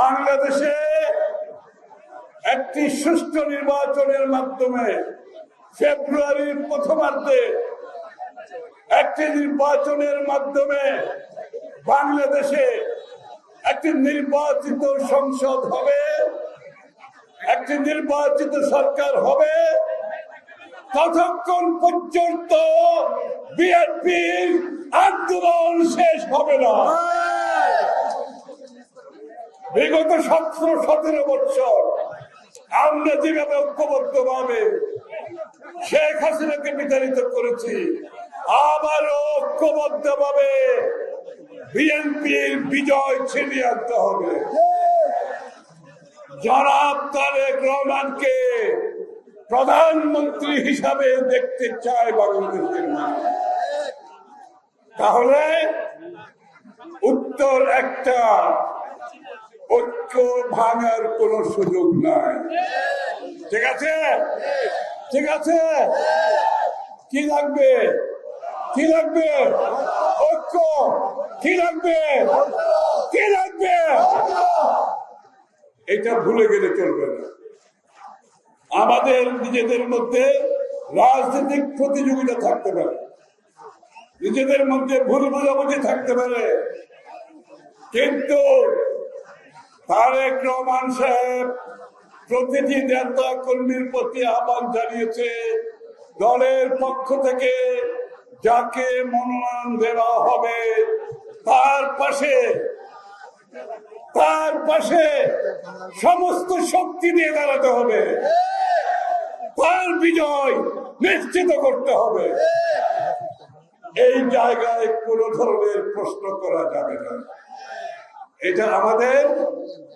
বাংলাদেশে একটি সুষ্ঠু নির্বাচনের মাধ্যমে ফেব্রুয়ারির প্রথমার্ধে একটি নির্বাচনের মাধ্যমে বাংলাদেশে একটি নির্বাচিত সংসদ হবে, একটি নির্বাচিত সরকার হবে। ততক্ষণ পর্যন্ত বিএনপির আন্দোলন শেষ হবে না। বিগত সতেরো সতেরো বছর আমরা যেভাবে ঐক্যবদ্ধ ভাবে শেখ হাসিনাকে বিতাড়িত করেছি, আবারও ঐক্যবদ্ধ ভাবে বিএনপির বিজয় ছিনিয়ে আনতে হবে। জনাব তারেক রহমানকে প্রধানমন্ত্রী হিসাবে দেখতে চায় বাংলাদেশের তাহলে উত্তর একটা ঐক্য ভাঙার কোন সুযোগ নাই। ঠিক আছে? ঠিক আছে? কি লাগবে? কি লাগবে? ঐক্য! কি লাগবে? কি লাগবে? এটা ভুলে গেলে চলবে না। আমাদের নিজেদের মধ্যে রাজনৈতিক প্রতিযোগিতা থাকতে পারে। নিজেদের মধ্যে ভুল বোঝাবুঝি থাকতে পারে। কিন্তু তারেক রহমান সাহেব প্রতিটি নেতা কর্মীর প্রতি আহ্বান জানিয়েছে, দলের পক্ষ থেকে যাকে মনোনয়ন দেওয়া হবে তার পাশে তার পাশে সমস্ত শক্তি দিয়ে দাঁড়াতে হবে। তার বিজয় নিশ্চিত করতে হবে। এই জায়গায় কোন ধরনের প্রশ্ন করা যাবে না। এটা আমাদের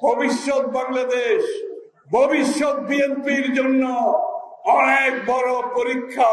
ভবিষ্যৎ বাংলাদেশ ভবিষ্যৎ বিএনপির জন্য অনেক বড় পরীক্ষা।